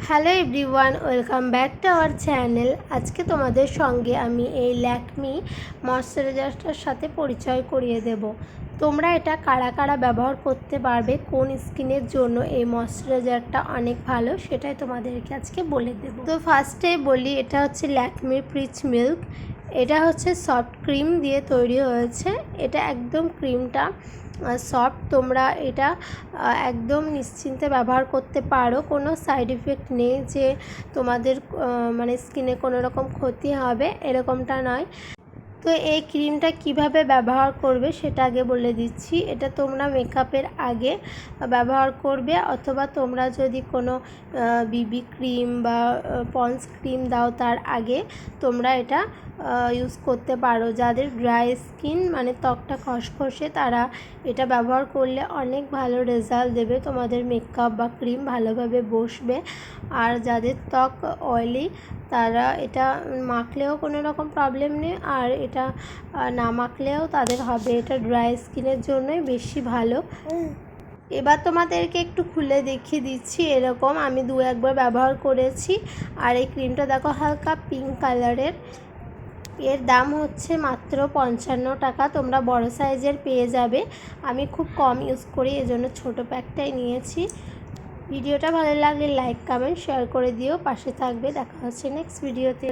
Hello everyone, welcome back to our channel. আজকে তোমাদের সঙ্গে আমি এই ল্যাকমি ময়শ্চারাইজারটার সাথে পরিচয় করিয়ে দেব। তোমরা এটা কারা কারা ব্যবহার করতে পারবে, কোন স্কিনের জন্য এই ময়শ্চারাইজারটা অনেক ভালো, সেটাই তোমাদেরকে আজকে বলে দেব। তো ফার্স্টে বলি, এটা হচ্ছে ল্যাকমি প্রিচ মিল্ক এটা হচ্ছে সফট ক্রিম দিয়ে তৈরি হয়েছে। এটা একদম ক্রিমটা সফট তোমরা এটা একদম নিশ্চিন্তে ব্যবহার করতে পারো। কোনো সাইড ইফেক্ট নেই যে তোমাদের মানে স্কিনে কোনো রকম ক্ষতি হবে, এরকমটা নয়। তো এই ক্রিমটা কীভাবে ব্যবহার করবে সেটা আগে বলে দিচ্ছি। এটা তোমরা মেকআপের আগে ব্যবহার করবে অথবা তোমরা যদি কোনো বিবি ক্রিম বা পন্স ক্রিম দাও তার আগে তোমরা এটা ইউজ করতে পারো। যাদের ড্রাই স্কিন মানে ত্বকটা খসখসে তারা এটা ব্যবহার করলে অনেক ভালো রেজাল্ট দেবে। তোমাদের মেকআপ বা ক্রিম ভালোভাবে বসবে। আর যাদের ত্বক অয়েলি তারা এটা মাখলেও কোনো রকম প্রবলেম নেই। আর এটা না মাখলেও তাদের হবে। এটা ড্রাই স্কিনের জন্যই বেশি ভালো। এবার তোমাদেরকে একটু খুলে দেখিয়ে দিচ্ছি এরকম। আমি দু একবার ব্যবহার করেছি। আর এই ক্রিমটা দেখো হালকা পিঙ্ক কালারের এর। দাম হচ্ছে মাত্র পঞ্চান্ন টাকা। তোমরা বড় সাইজের পেয়ে যাবে। আমি খুব কম ইউজ করি এজন্য ছোট প্যাকটাই নিয়েছি। ভিডিওটা ভালো লাগলে লাইক কমেন্ট শেয়ার করে দিও। পাশে থাকবে। দেখা হচ্ছে নেক্সট ভিডিওতে